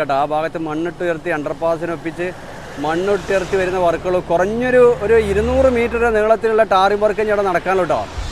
കേട്ടോ. ആ ഭാഗത്ത് മണ്ണിട്ട് ഉയർത്തി അണ്ടർപാസിനൊപ്പിച്ച് മണ്ണിട്ട് ഉയർത്തി വരുന്ന വർക്കുകൾ കുറഞ്ഞൊരു ഒരു ഇരുന്നൂറ് മീറ്റർ നീളത്തിലുള്ള ടാറിംഗ് വർക്ക് ഇവിടെ നടക്കാനുള്ളൂ കേട്ടോ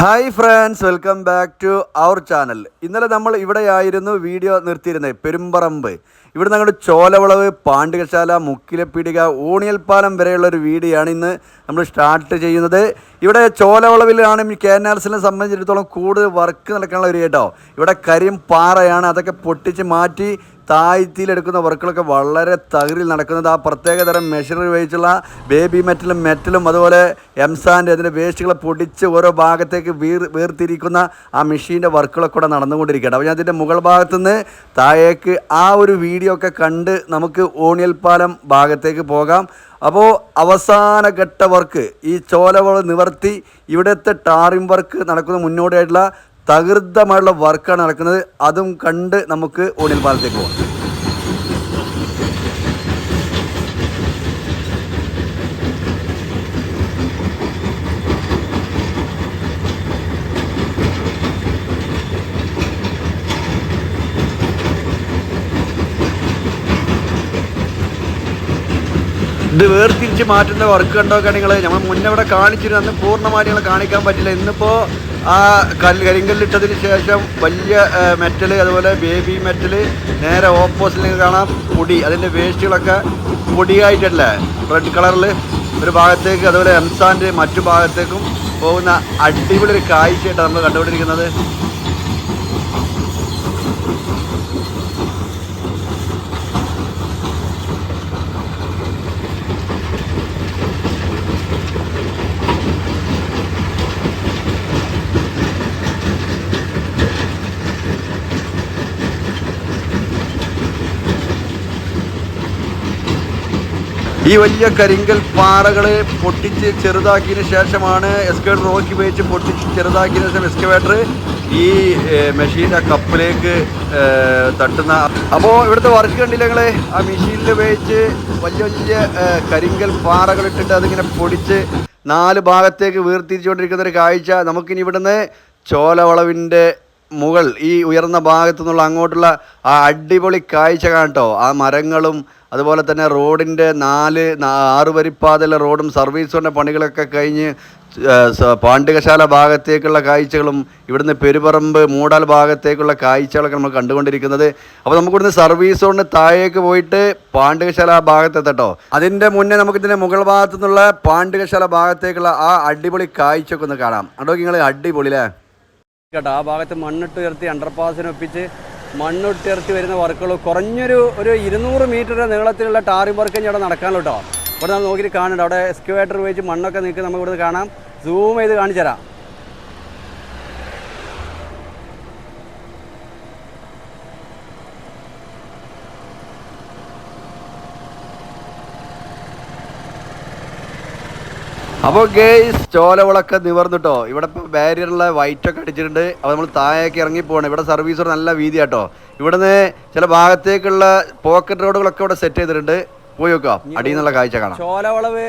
hi friends welcome back to our channel ഇന്നലെ നമ്മൾ ഇവിടെയായിരുന്നു വീഡിയോ നിർത്തിയിരുന്നത് പെരുമ്പറമ്പ്. ഇവിടെ ഞങ്ങളുടെ ചോലവളവ് പാണ്ഡികശാല മുക്കിലപ്പീടിക ഊണിയൽപ്പാലം വരെയുള്ള ഒരു വീഡിയോ ആണ് ഇന്ന് നമ്മൾ സ്റ്റാർട്ട് ചെയ്യുന്നത്. ഇവിടെ ചോലവളവിലാണ് ഈ സംബന്ധിച്ചിടത്തോളം കൂടുതൽ വർക്ക് നടക്കാനുള്ള ഒരു കേട്ടോ ഇവിടെ കരിയും പാറയാണ് അതൊക്കെ പൊട്ടിച്ച് മാറ്റി താഴ്ത്തിയിലെടുക്കുന്ന വർക്കുകളൊക്കെ വളരെ തകരിൽ നടക്കുന്നത്. ആ പ്രത്യേക തരം മെഷീനറി ഉപയോഗിച്ചുള്ള ബേബി മെറ്റലും മെറ്റലും അതുപോലെ എംസാന്റെ അതിന്റെ വേസ്റ്റുകളെ പൊടിച്ച് ഓരോ ഭാഗത്തേക്ക് വീർ വീർത്തിരിക്കുന്ന ആ മെഷീന്റെ വർക്കുകളൊക്കെ കൂടെ നടന്നുകൊണ്ടിരിക്കുകയാണ്. അപ്പോൾ ഞാൻ അതിന്റെ മുകൾ ഭാഗത്തുനിന്ന് താഴേക്ക് ആ ഒരു വീഡിയോ ഒക്കെ കണ്ട് നമുക്ക് ഓണിയൽ പാലം ഭാഗത്തേക്ക് പോകാം. അപ്പോൾ അവസാന ഘട്ട വർക്ക് ഈ ചോലവള നിവർത്തി ഇവിടുത്തെ ടാറിംഗ് വർക്ക് നടക്കുന്ന മുന്നോടിയായിട്ടുള്ള തകൃതമായുള്ള വർക്കാണ് നടക്കുന്നത്. അതും കണ്ട് നമുക്ക് ഓണിയൽ പാലത്തേക്ക് പോകാം ഇത് വേർതിരിച്ച് മാറ്റുന്ന വർക്ക് കണ്ടൊക്കെ നിങ്ങൾ നമ്മൾ മുന്നേ ഇവിടെ കാണിച്ചിരുന്നു അന്ന് പൂർണമായിട്ട് കാണിക്കാൻ പറ്റില്ല. ഇന്നിപ്പോൾ ആ കല്ല് കരിങ്കല്ലിട്ടതിന് ശേഷം വലിയ മെറ്റൽ അതുപോലെ ബേബി മെറ്റൽ നേരെ ഓപ്പോസിറ്റിൽ കാണാം പൊടി. അതിന്റെ വേസ്റ്റുകളൊക്കെ പൊടിയായിട്ടല്ലേ? റെഡ് കളറിൽ ഒരു ഭാഗത്തേക്ക് അതുപോലെ എംസാന്റെ മറ്റു ഭാഗത്തേക്കും പോകുന്ന അടിപൊളി ഒരു കാഴ്ചയായിട്ടാണ് നമ്മൾ കണ്ടുകൊണ്ടിരിക്കുന്നത്. ഈ വലിയ കരിങ്കൽ പാറകളെ പൊട്ടിച്ച് ചെറുതാക്കിയതിന് ശേഷമാണ് എക്സ്കവേറ്റർ റോക്കി ഉപയോഗിച്ച് പൊട്ടിച്ച് ചെറുതാക്കിയതിന് ശേഷം എക്സ്കവേറ്റർ ഈ മെഷീന്റെ കപ്പിലേക്ക് ഏഹ്, തട്ടുന്ന അപ്പോൾ ഇവിടുത്തെ വർക്ക് കണ്ടില്ല നിങ്ങൾ ആ മെഷീനിൽ ഉപയോഗിച്ച് വലിയ വലിയ കരിങ്കൽ പാറകളിട്ടിട്ട് അതിങ്ങനെ പൊടിച്ച് നാല് ഭാഗത്തേക്ക് വീർത്തിരിച്ചുകൊണ്ടിരിക്കുന്ന ഒരു കാഴ്ച. നമുക്കിനി ഇവിടുന്ന് ചോലവളവിന്റെ മുകൾ ഈ ഉയർന്ന ഭാഗത്തു നിന്നുള്ള അങ്ങോട്ടുള്ള ആ അടിപൊളി കാഴ്ച കാണട്ടോ. ആ മരങ്ങളും അതുപോലെ തന്നെ റോഡിന്റെ നാല് ആറ് വരിപ്പാതയിലെ റോഡും സർവീസ് പണികളൊക്കെ കഴിഞ്ഞ് പാണ്ഡികശാല ഭാഗത്തേക്കുള്ള കാഴ്ചകളും ഇവിടുന്ന് പെരുപറമ്പ് മൂടാൽ ഭാഗത്തേക്കുള്ള കാഴ്ചകളൊക്കെ നമ്മൾ കണ്ടുകൊണ്ടിരിക്കുന്നത്. അപ്പോൾ നമുക്ക് ഇവിടുന്ന് സർവീസ് റോഡിന് താഴേക്ക് പോയിട്ട് പാണ്ഡികശാല ഭാഗത്തെത്തട്ടോ. അതിന്റെ മുന്നേ നമുക്ക് ഇതിന്റെ മുകൾ ഭാഗത്തു നിന്നുള്ള പാണ്ഡികശാല ഭാഗത്തേക്കുള്ള ആ അടിപൊളി കാഴ്ചയൊക്കെ ഒന്ന് കാണാം. അതോ നിങ്ങൾ അടിപൊളി അല്ലേ കേട്ടോ ആ ഭാഗത്ത് മണ്ണിട്ട് ഉയർത്തി അണ്ടർപാസിനൊപ്പിച്ച് മണ്ണിട്ട് ഉയർത്തി വരുന്ന വർക്കുകൾ. കുറഞ്ഞൊരു ഒരു ഇരുന്നൂറ് മീറ്റർ നീളത്തിലുള്ള ടാറിംഗ് വർക്ക് ഇവിടെ നടക്കാനുള്ളൂ കേട്ടോ ഇവിടെ നമ്മൾ നോക്കിയിട്ട് കാണുന്നുണ്ട്. അവിടെ എക്സ്ക്യുവേറ്റർ ഉപയോഗിച്ച് മണ്ണൊക്കെ നീക്കി നമുക്ക് ഇവിടെ കാണാം. സൂം ചെയ്ത് കാണിച്ചു തരാം അപ്പോൾ ഗേയ്സ് ചോലവിളക്ക് നിവർന്നിട്ടോ? ഇവിടെ ഇപ്പോൾ ബാരിയറുള്ള വൈറ്റൊക്കെ അടിച്ചിട്ടുണ്ട്. അപ്പോൾ നമ്മൾ താഴേക്ക് ഇറങ്ങി പോകണം ഇവിടെ സർവീസ് നല്ല വീതി കേട്ടോ ഇവിടുന്ന് ചില ഭാഗത്തേക്കുള്ള പോക്കറ്റ് റോഡുകളൊക്കെ ഇവിടെ സെറ്റ് ചെയ്തിട്ടുണ്ട്. പോയി നോക്കാം. അടിയിൽ നിന്നുള്ള കാഴ്ച കാണാം. ചോലവളവ്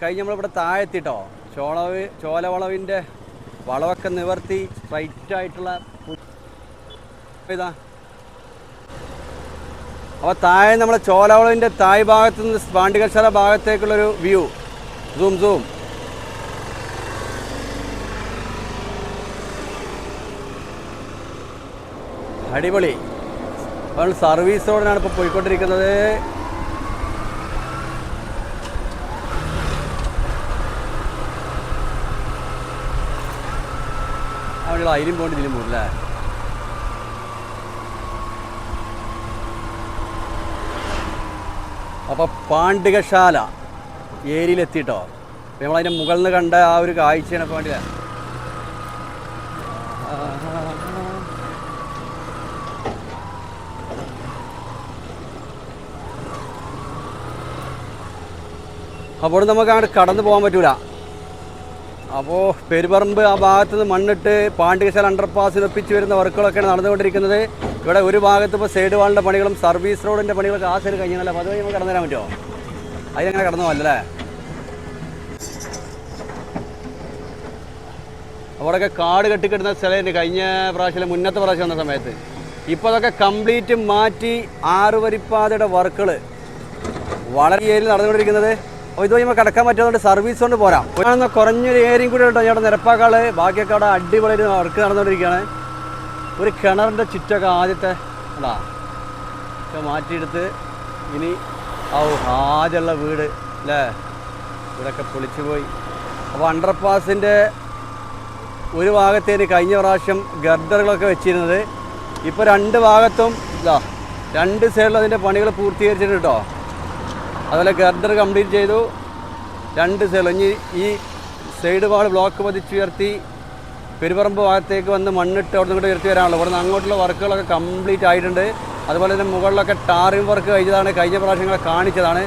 കഴിഞ്ഞ് നമ്മളിവിടെ താഴെത്തിട്ടോ. ചോളവ് ചോലവളവിന്റെ വളവൊക്കെ നിവർത്തി സ്ട്രൈറ്റ് ആയിട്ടുള്ള ഇതാ. അപ്പോൾ താഴെ നമ്മളെ ചോലവളവിന്റെ തായ് ഭാഗത്ത് നിന്ന് പാണ്ഡികശാല ഭാഗത്തേക്കുള്ളൊരു വ്യൂ സൂം സൂം അടിപൊളി. നമ്മൾ സർവീസ് റോഡിനാണ് ഇപ്പോൾ പോയിക്കൊണ്ടിരിക്കുന്നത്. അവിടെയുള്ള അതിലും പോകേണ്ടി ഇതിലും പോകും അല്ലേ? അപ്പോൾ പാണ്ഡികശാല ഏരിയയിലെത്തിയിട്ടോ? നമ്മളതിന്റെ മുകളിൽ നിന്ന് കണ്ട ആ ഒരു കാഴ്ചയാണ് ഇപ്പോൾ വേണ്ടിയത് അപ്പോൾ നമുക്ക് അങ്ങോട്ട് കടന്നു പോകാൻ പറ്റൂല. അപ്പോൾ പെരുപറമ്പ് ആ ഭാഗത്ത് നിന്ന് മണ്ണിട്ട് പാണ്ഡികശാല അണ്ടർപാസിൽ ഒപ്പിച്ച് വരുന്ന വർക്കുകളൊക്കെയാണ് നടന്നുകൊണ്ടിരിക്കുന്നത്. ഇവിടെ ഒരു ഭാഗത്ത് ഇപ്പോൾ സൈഡ് വാളിന്റെ പണികളും സർവീസ് റോഡിന്റെ പണികളൊക്കെ ആ സൈഡ് കഴിഞ്ഞാൽ അപ്പോൾ അതുവഴി നമുക്ക് കടന്നു തരാൻ പറ്റുമോ? അതിനങ്ങനെ കടന്നു പോകല്ലേ അവിടെയൊക്കെ കാട് കെട്ടിക്കിടുന്ന സ്ഥലമുണ്ട്. കഴിഞ്ഞ പ്രാവശ്യം മുന്നത്തെ പ്രാവശ്യം വന്ന സമയത്ത്. ഇപ്പോൾ അതൊക്കെ കംപ്ലീറ്റ് മാറ്റി ആറുവരിപ്പാതയുടെ വർക്കുകൾ വളരെ ഏരിയയിൽ നടന്നുകൊണ്ടിരിക്കുന്നത്. ഇത് കഴിയുമ്പോൾ കിടക്കാൻ പറ്റാത്തതുകൊണ്ട് സർവീസ് കൊണ്ട് പോരാം. കാണുന്ന കുറഞ്ഞൊരു ഏരിയയും കൂടി ഉണ്ടോ? ഞങ്ങളുടെ നിരപ്പാക്കാൾ. ബാക്കിയൊക്കെ അവിടെ അടിപൊളി വർക്ക് നടന്നുകൊണ്ടിരിക്കുകയാണ്. ഒരു കിണറിന്റെ ചുറ്റൊക്കെ ആദ്യത്തെ അതാ ഒക്കെ മാറ്റിയെടുത്ത് ഇനി ആ ആദ്യമുള്ള വീട് അല്ലേ? ഇവിടെയൊക്കെ പൊളിച്ചു പോയി അപ്പോൾ അണ്ടർപാസിന്റെ ഒരു ഭാഗത്തേന് കഴിഞ്ഞ പ്രാവശ്യം ഗർഡറുകളൊക്കെ വെച്ചിരുന്നത്. ഇപ്പോൾ രണ്ട് ഭാഗത്തും ഇതാ രണ്ട് സൈഡിലും അതിന്റെ പണികൾ പൂർത്തീകരിച്ചിട്ടുണ്ട് കേട്ടോ. അതുപോലെ ഗർഡർ കംപ്ലീറ്റ് ചെയ്തു. രണ്ട് ഇനി ഈ സൈഡ് വാൾ ബ്ലോക്ക് പതിച്ചുയർത്തി പെരുപറമ്പ് ഭാഗത്തേക്ക് വന്ന് മണ്ണിട്ട് അവിടെ നിന്ന് ഉയർത്തി വരാനുള്ളൂ. ഇവിടെ നിന്ന് അങ്ങോട്ടുള്ള വർക്കുകളൊക്കെ കംപ്ലീറ്റ് ആയിട്ടുണ്ട്. അതുപോലെ തന്നെ മുകളിലൊക്കെ ടാറിംഗ് വർക്ക് കഴിഞ്ഞതാണ്. കഴിഞ്ഞ പ്രാവശ്യങ്ങളെ കാണിച്ചതാണ്.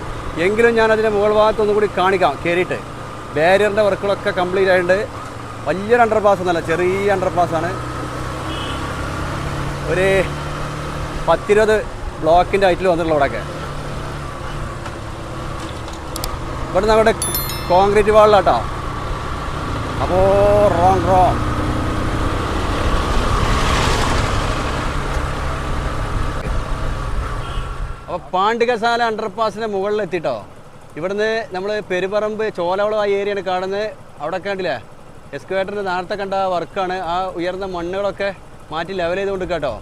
എങ്കിലും ഞാൻ അതിന്റെ മുകൾ ഭാഗത്ത് ഒന്നുകൂടി കാണിക്കാം. കയറിയിട്ട് ബാരിയറിന്റെ വർക്കുകളൊക്കെ കംപ്ലീറ്റ് ആയിട്ടുണ്ട്. വലിയൊരു അണ്ടർപാസ് ഒന്നല്ല ചെറിയ അണ്ടർപാസ്സാണ് ഒരു പത്തിരുപത് ബ്ലോക്കിന്റെ ഹൈറ്റിൽ വന്നിട്ടുള്ള ഇവിടെയൊക്കെ ഇവിടെ നമ്മുടെ കോൺക്രീറ്റ് വാളിലാട്ടോ. അപ്പോ റോങ് റോങ് അപ്പോൾ പാണ്ഡികശാല അണ്ടർപാസിന്റെ മുകളിൽ എത്തിട്ടോ. ഇവിടുന്ന് നമ്മൾ പെരുപറമ്പ് ചോലവളം ആ ഏരിയയാണ് കാണുന്നത്. അവിടെ കണ്ടില്ലേ? എക്സ്കവേറ്ററിന്റെ നേരത്തെ കണ്ട വർക്കാണ് ആ ഉയർന്ന മണ്ണുകളൊക്കെ മാറ്റി ലെവൽ ചെയ്തുകൊണ്ട് കേട്ടോ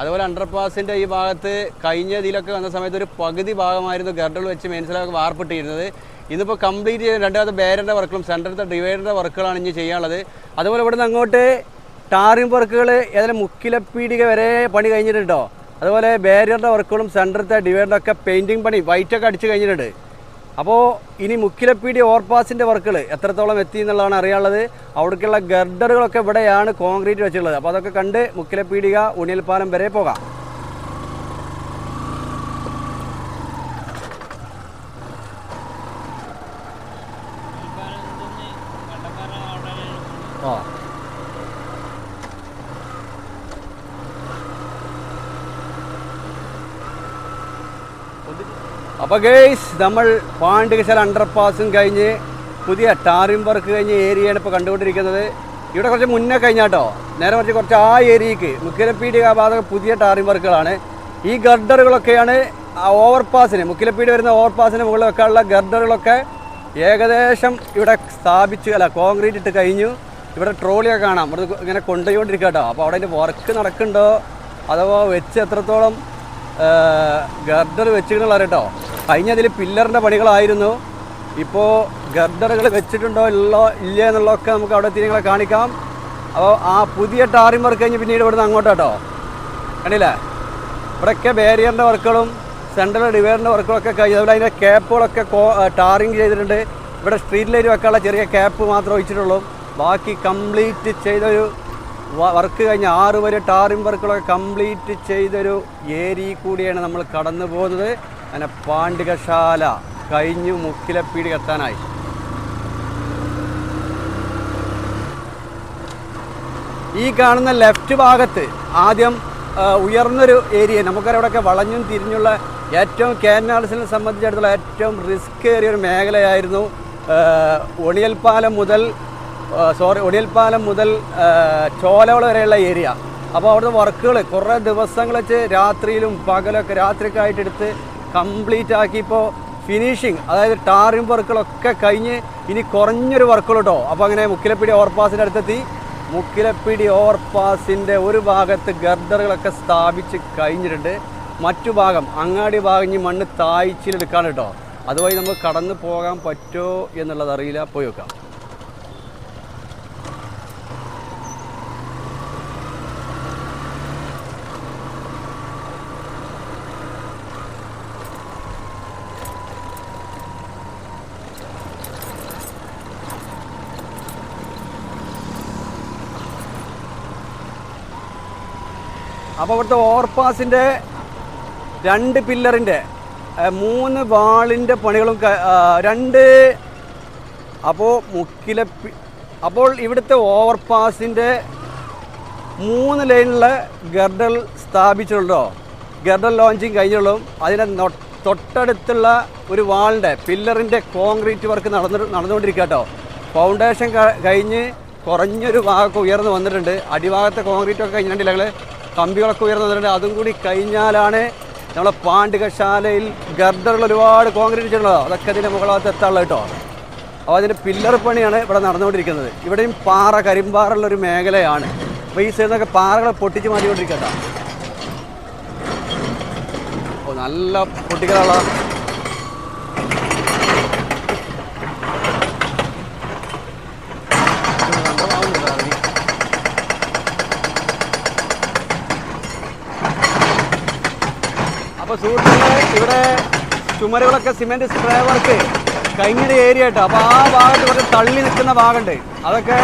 അതുപോലെ അണ്ടർപാസിന്റെ ഈ ഭാഗത്ത് കഴിഞ്ഞ ഇതിലൊക്കെ വന്ന സമയത്ത് ഒരു പകുതി ഭാഗമായിരുന്നു ഗർഡുകൾ വെച്ച് മെയിൻസിലൊക്കെ വാർപ്പിട്ടിരുന്നത്. ഇന്നിപ്പോൾ കംപ്ലീറ്റ് ചെയ്ത് രണ്ടാമത്തെ ബാരിന്റെ വർക്കുകളും സെന്ററിലത്തെ ഡിവൈഡറിന്റെ വർക്കുകളാണ് ഇനി ചെയ്യാനുള്ളത്. അതുപോലെ ഇവിടുന്ന് അങ്ങോട്ട് ടാറിംഗ് വർക്കുകൾ ഏതായാലും മുക്കിലപ്പീടിക വരെ പണി കഴിഞ്ഞിട്ടുണ്ടോ അതുപോലെ ബാരിയറിന്റെ വർക്കുകളും സെന്ററിലത്തെ ഡിവൈഡറിന്റെ ഒക്കെ പെയിന്റിങ് പണി വൈറ്റൊക്കെ അടിച്ച് കഴിഞ്ഞിട്ടുണ്ട്. അപ്പോൾ ഇനി മുക്കിലപ്പീടി ഓവർപാസിന്റെ വർക്കുകൾ എത്രത്തോളം എത്തി എന്നുള്ളതാണ് അറിയാനുള്ളത്. അവിടേക്കുള്ള ഗർഡറുകളൊക്കെ ഇവിടെയാണ് കോൺക്രീറ്റ് വെച്ചിട്ടുള്ളത്. അപ്പോൾ അതൊക്കെ കണ്ട് മുക്കിലപ്പീടിക ഉണിയൽപ്പാലം വരെ പോകാം. ആ. അപ്പോൾ ഗേയ്സ് നമ്മൾ പാണ്ഡികശാല അണ്ടർപാസും കഴിഞ്ഞ് പുതിയ ടാറിംഗ് വർക്ക് കഴിഞ്ഞ ഏരിയയാണ് ഇപ്പോൾ കണ്ടുകൊണ്ടിരിക്കുന്നത്. ഇവിടെ കുറച്ച് മുന്നേ കഴിഞ്ഞാട്ടോ. നേരെ കുറച്ച് കുറച്ച് ആ ഏരിയക്ക് മുക്കിലപ്പീടി ഭാഗം പുതിയ ടാറിംഗ് വർക്കുകളാണ് ഈ ഗർഡറുകളൊക്കെയാണ് ആ ഓവർപാസിന് മുക്കിലപ്പീടി വരുന്ന ഓവർപാസിന് മുകളിൽ വെക്കാനുള്ള ഗർഡറുകളൊക്കെ ഏകദേശം ഇവിടെ സ്ഥാപിച്ചു അല്ല കോൺക്രീറ്റ് ഇട്ട് കഴിഞ്ഞു. ഇവിടെ ട്രോളിയൊക്കെ കാണാം. ഇവിടെ ഇങ്ങനെ കൊണ്ടുപോയിക്കൊണ്ടിരിക്കുക കേട്ടോ അപ്പോൾ അവിടെ അതിന്റെ വർക്ക് നടക്കുന്നുണ്ടോ? അഥവാ വെച്ച് എത്രത്തോളം ഗർഡർ വെച്ചിട്ടുള്ള കേട്ടോ. കഴിഞ്ഞ അതിൽ പില്ലറിന്റെ പണികളായിരുന്നു. ഇപ്പോൾ ഗർഡറുകൾ വെച്ചിട്ടുണ്ടോ ഇല്ലോ ഇല്ല എന്നുള്ളതൊക്കെ നമുക്ക് അവിടെ തിരിങ്ങളെ കാണിക്കാം. അപ്പോൾ ആ പുതിയ വർക്ക് കഴിഞ്ഞ് പിന്നീട് ഇവിടുന്ന് അങ്ങോട്ട് കേട്ടോ. കണ്ടില്ലേ? ഇവിടെയൊക്കെ ബാരിയറിന്റെ വർക്കുകളും സെൻട്രൽ ഡിവൈഡറിന്റെ വർക്കുകളൊക്കെ കഴിഞ്ഞു അതുപോലെ അതിന്റെ ക്യാപ്പുകളൊക്കെ ടാറിങ് ചെയ്തിട്ടുണ്ട്. ഇവിടെ സ്ട്രീറ്റ് ലൈറ്റ് വെക്കാനുള്ള ചെറിയ ക്യാപ്പ് മാത്രമേ വെച്ചിട്ടുള്ളൂ ബാക്കി കംപ്ലീറ്റ് ചെയ്തൊരു വർക്ക് കഴിഞ്ഞ ആറ് വരെ ടാറിംഗ് വർക്കുകളൊക്കെ കംപ്ലീറ്റ് ചെയ്തൊരു ഏരിയ കൂടിയാണ് നമ്മൾ കടന്നു പോകുന്നത്. അങ്ങനെ പാണ്ഡികശാല കഴിഞ്ഞു മുക്കിലപ്പീടി എത്താനായി. ഈ കാണുന്ന ലെഫ്റ്റ് ഭാഗത്ത് ആദ്യം ഉയർന്നൊരു ഏരിയ നമുക്കറിവിടെയൊക്കെ വളഞ്ഞും തിരിഞ്ഞുള്ള ഏറ്റവും കേരളസിനെ സംബന്ധിച്ചിടത്തോളം ഏറ്റവും റിസ്ക് ഏറിയ ഒരു മേഖലയായിരുന്നു ഒളിയൽപ്പാലം മുതൽ സോറി ഒടിയൽപ്പാലം മുതൽ ചോലവള വരെയുള്ള ഏരിയ അപ്പോൾ അവിടുത്തെ വർക്കുകൾ കുറേ ദിവസങ്ങൾ വെച്ച് രാത്രിയിലും പകലൊക്കെ രാത്രിയൊക്കെ ആയിട്ട് എടുത്ത് കംപ്ലീറ്റ് ആക്കി ഇപ്പോൾ ഫിനിഷിങ് അതായത് ടാറിംഗ് വർക്കുകളൊക്കെ കഴിഞ്ഞ് ഇനി കുറഞ്ഞൊരു വർക്കുകൾ കേട്ടോ അപ്പോൾ അങ്ങനെ മുക്കിലപ്പിടി ഓവർപാസിന്റെ അടുത്തെത്തി. മുക്കിലപ്പിടി ഓവർപാസിന്റെ ഒരു ഭാഗത്ത് ഗർഡറുകളൊക്കെ സ്ഥാപിച്ച് കഴിഞ്ഞിട്ടുണ്ട്. മറ്റു ഭാഗം അങ്ങാടി ഭാഗം ഇനി മണ്ണ് തായ്ച്ചിലെടുക്കാണ് കേട്ടോ അതുവഴി നമുക്ക് കടന്നു പോകാൻ പറ്റുമോ എന്നുള്ളത് അറിയില്ല. പോയി വെക്കാം അപ്പോൾ ഇവിടുത്തെ ഓവർപാസിന്റെ രണ്ട് പില്ലറിന്റെ മൂന്ന് വാളിന്റെ പണികളും രണ്ട് അപ്പോൾ മുക്കിലെ അപ്പോൾ ഇവിടുത്തെ ഓവർപാസിന്റെ മൂന്ന് ലൈനിലുള്ള ഗർഡൽ സ്ഥാപിച്ചിട്ടുണ്ടോ? ഗർഡൽ ലോഞ്ചിങ് കഴിഞ്ഞുള്ളൂ. അതിന്റെ തൊട്ടടുത്തുള്ള ഒരു വാളിന്റെ പില്ലറിന്റെ കോൺക്രീറ്റ് വർക്ക് നടന്നു നടന്നുകൊണ്ടിരിക്കുക കേട്ടോ. ഫൗണ്ടേഷൻ കഴിഞ്ഞ് കുറഞ്ഞൊരു ഭാഗമൊക്കെ ഉയർന്നു വന്നിട്ടുണ്ട്. അടിഭാഗത്തെ കോൺക്രീറ്റ് ഒക്കെ കഴിഞ്ഞിട്ടുണ്ടെങ്കിൽ കമ്പികളൊക്കെ ഉയർന്നതുണ്ട്. അതും കൂടി കഴിഞ്ഞാലാണ് നമ്മളെ പാണ്ഡികശാലയിൽ ഗർദറിൽ ഒരുപാട് കോൺക്രീറ്റ് ചെയ്യണത് അതൊക്കെ അതിന്റെ മുകളാകത്ത് എത്താനുള്ള കേട്ടോ. അപ്പോൾ അതിന്റെ പില്ലർ പണിയാണ് ഇവിടെ നടന്നുകൊണ്ടിരിക്കുന്നത്. ഇവിടെയും പാറ കരിമ്പാറുള്ളൊരു മേഖലയാണ്. അപ്പോൾ ഈ സൈഡിൽ നിന്നൊക്കെ പാറകളെ പൊട്ടിച്ച് മാറ്റിക്കൊണ്ടിരിക്കട്ടോ ഓ നല്ല പൊട്ടിക്കലുള്ള അപ്പോൾ സുഹൃത്തുക്കളെ ഇവിടെ ചുമരുകളൊക്കെ സിമെന്റ് സ്പ്രേ വർക്ക് കഴിഞ്ഞൊരു ഏരിയ ആയിട്ട് അപ്പോൾ ആ ഭാഗത്ത് കുറച്ച് തള്ളി നിൽക്കുന്ന ഭാഗമുണ്ട്. അതൊക്കെ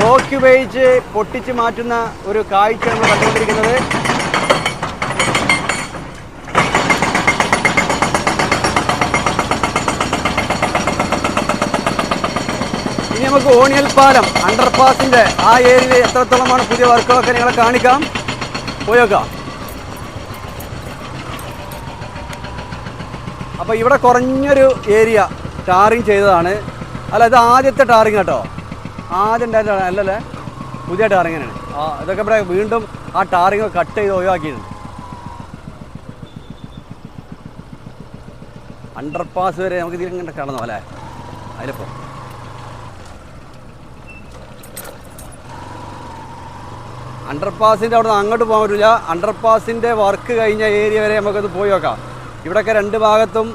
റോക്ക് ഉപയോഗിച്ച് പൊട്ടിച്ച് മാറ്റുന്ന ഒരു കാഴ്ച നമ്മൾ കണ്ടുകൊണ്ടിരിക്കുന്നത്. ഇനി നമുക്ക് ഓണിയൽ പാലം അണ്ടർപാസിന്റെ ആ ഏരിയയിൽ എത്രത്തോളമാണ് പുതിയ വർക്കുകളൊക്കെ നിങ്ങളെ കാണിക്കാം. പോയോക്കാം അപ്പോൾ ഇവിടെ കുറഞ്ഞൊരു ഏരിയ ടാറിങ് ചെയ്തതാണ്. അല്ല ഇത് ആദ്യത്തെ ടാറിങ് കേട്ടോ. ആദ്യം ഉണ്ടായിരുന്ന അല്ലല്ലേ? പുതിയ ടാറിങ്ങാണ് ആ ഇതൊക്കെ ഇവിടെ വീണ്ടും ആ ടാറിങ് കട്ട് ചെയ്ത് ഒഴിവാക്കിയിട്ടുണ്ട്. അണ്ടർപാസ് വരെ നമുക്ക് ഇതിലിങ്ങനെ കടന്നു അല്ലേ? അതിലിപ്പോൾ അണ്ടർപാസിന്റെ അവിടെ നിന്ന് അങ്ങോട്ട് പോകാൻ പറ്റില്ല അണ്ടർപാസിന്റെ വർക്ക് കഴിഞ്ഞ ഏരിയ വരെ നമുക്കത് പോയി നോക്കാം. ഇവിടെയൊക്കെ രണ്ട് ഭാഗത്തും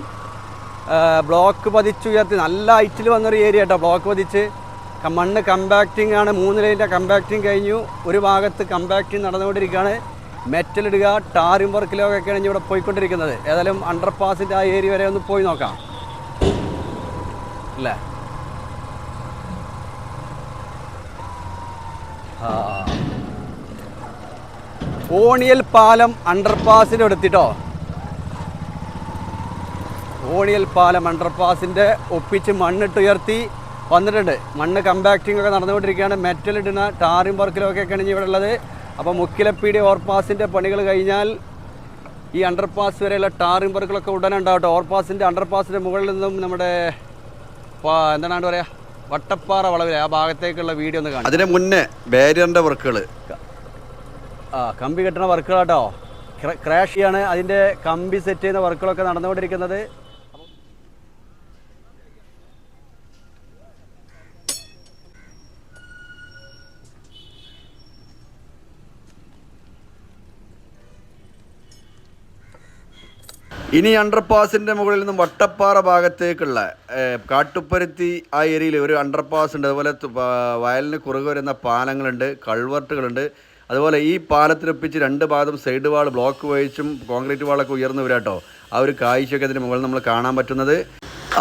ബ്ലോക്ക് പതിച്ചുയർത്തി നല്ല ഹൈറ്റിൽ വന്നൊരു ഏരിയ കേട്ടോ ബ്ലോക്ക് പതിച്ച് മണ്ണ് കമ്പാക്റ്റിംഗ് ആണ്. മൂന്ന് ലൈന്റെ കമ്പാക്റ്റിംഗ് കഴിഞ്ഞു. ഒരു ഭാഗത്ത് കമ്പാക്റ്റിംഗ് നടന്നുകൊണ്ടിരിക്കുകയാണ്. മെറ്റൽ ഇടുക ടാറിം വർക്കിലൊക്കെയാണ് ഇവിടെ പോയിക്കൊണ്ടിരിക്കുന്നത്. ഏതായാലും അണ്ടർ പാസിന്റെ ആ ഏരിയ വരെ ഒന്ന് പോയി നോക്കാം. അല്ലേ? ഓണിയൽ പാലം അണ്ടർപാസിന്റെ എടുത്തിട്ടോ? ഓണിയൽ പാലം അണ്ടർപാസിന്റെ ഒപ്പിച്ച് മണ്ണിട്ട് ഉയർത്തി വന്നിട്ടുണ്ട്. മണ്ണ് കമ്പാക്റ്റിംഗ് ഒക്കെ നടന്നുകൊണ്ടിരിക്കുകയാണ്. മെറ്റൽ ഇടുന്ന ടാറിം വർക്കിലൊക്കെയാണ് ഇനി ഇവിടെ ഉള്ളത്. അപ്പോൾ മുക്കിലപ്പീടി ഓവർപാസിന്റെ പണികൾ കഴിഞ്ഞാൽ ഈ അണ്ടർപാസ് വരെയുള്ള ടാറിം വർക്കുകളൊക്കെ ഉടനെ ഉണ്ടാവട്ടെ ഓവർപാസിന്റെ അണ്ടർപാസിന്റെ മുകളിൽ നിന്നും നമ്മുടെ എന്താണ് പറയുക വട്ടപ്പാറ വളവിലെ ആ ഭാഗത്തേക്കുള്ള വീഡിയോ ഒന്ന് കാണാം അതിന് മുന്നേ ബാരിയറിന്റെ വർക്കുകൾ ആ കമ്പി കെട്ടുന്ന വർക്കുകളാട്ടോ. ക്രാഷ് ചെയ്യാണ്. അതിന്റെ കമ്പി സെറ്റ് ചെയ്യുന്ന വർക്കുകളൊക്കെ നടന്നുകൊണ്ടിരിക്കുന്നത്. ഇനി അണ്ടർപാസിന്റെ മുകളിൽ നിന്നും വട്ടപ്പാറ ഭാഗത്തേക്കുള്ള കാട്ടുപ്പരുത്തി ആ ഏരിയയിൽ ഒരു അണ്ടർപാസ് ഉണ്ട്. അതുപോലെ വയലിന് കുറുകെ വരുന്ന പാലങ്ങളുണ്ട് കൾവർട്ടുകളുണ്ട് അതുപോലെ ഈ പാലത്തിനൊപ്പിച്ച് രണ്ട് ഭാഗം സൈഡ് വാൾ ബ്ലോക്ക് വഹിച്ചും കോൺക്രീറ്റ് വാളൊക്കെ ഉയർന്നു വരാട്ടോ ആ ഒരു കാഴ്ചയൊക്കെ അതിന് മുകളിൽ നമ്മൾ കാണാൻ പറ്റുന്നത്.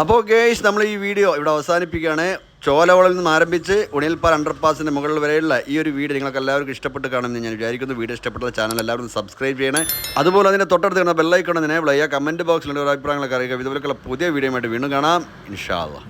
അപ്പോൾ ഗേഷ് നമ്മൾ ഈ വീഡിയോ ഇവിടെ അവസാനിപ്പിക്കുകയാണ്. ചോലവളയിൽ നിന്ന് ആരംഭിച്ച് ഉണിയൽപ്പാൽ അണ്ടർപാസിന്റെ മുകളിൽ വരെയുള്ള ഈ ഒരു വീട് നിങ്ങൾക്ക് എല്ലാവർക്കും ഇഷ്ടപ്പെട്ട് കാണുമെന്ന് ഞാൻ വിചാരിക്കുന്നു. വീഡിയോ ഇഷ്ടപ്പെട്ട ചാനൽ എല്ലാവരും സബ്സ്ക്രൈബ് ചെയ്യണേ. അതുപോലെ അതിന്റെ തൊട്ടടുത്ത് കാണുന്ന ബെല്ലൈക്കണം എനേബിൾ ചെയ്യുക. കമന്റ് ബോക്സിൽ ഒരു അഭിപ്രായങ്ങളൊക്കെ അറിയിക്കുക. ഇതുപോലെയുള്ള പുതിയ വീഡിയോ ആയിട്ട് വീണ്ടും കാണാം. ഇൻഷാ അള്ളാ.